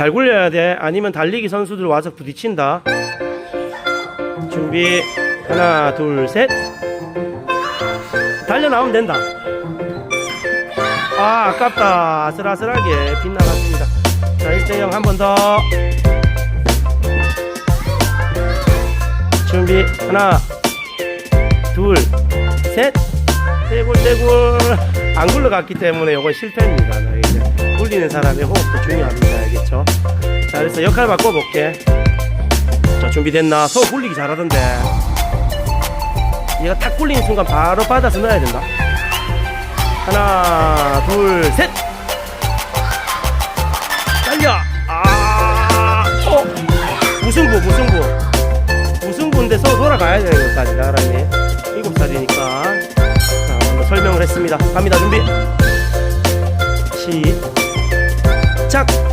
잘 굴려야 돼. 아니면 달리기 선수들 와서 부딪힌다. 준비. 하나, 둘, 셋. 달려 나오면 된다. 아, 아깝다. 아슬아슬하게 빗나갔습니다. 자, 1대0 한 번 더. 준비. 하나, 둘, 셋. 떼굴, 떼굴. 안 굴러갔기 때문에 이건 실패입니다. 굴리는 사람의 호흡도 중요합니다. 그래서 역할 바꿔볼게. 자, 준비됐나? 서 굴리기 잘하던데. 얘가 탁 굴리는 순간 바로 받아서 넣어야 된다. 하나, 둘, 셋! 달려! 아, 어! 무승부, 무승부. 무승부인데 서로 돌아가야 되는 것까지, 나란히. 일곱 살이니까. 자, 먼저 설명을 했습니다. 갑니다, 준비. 시작!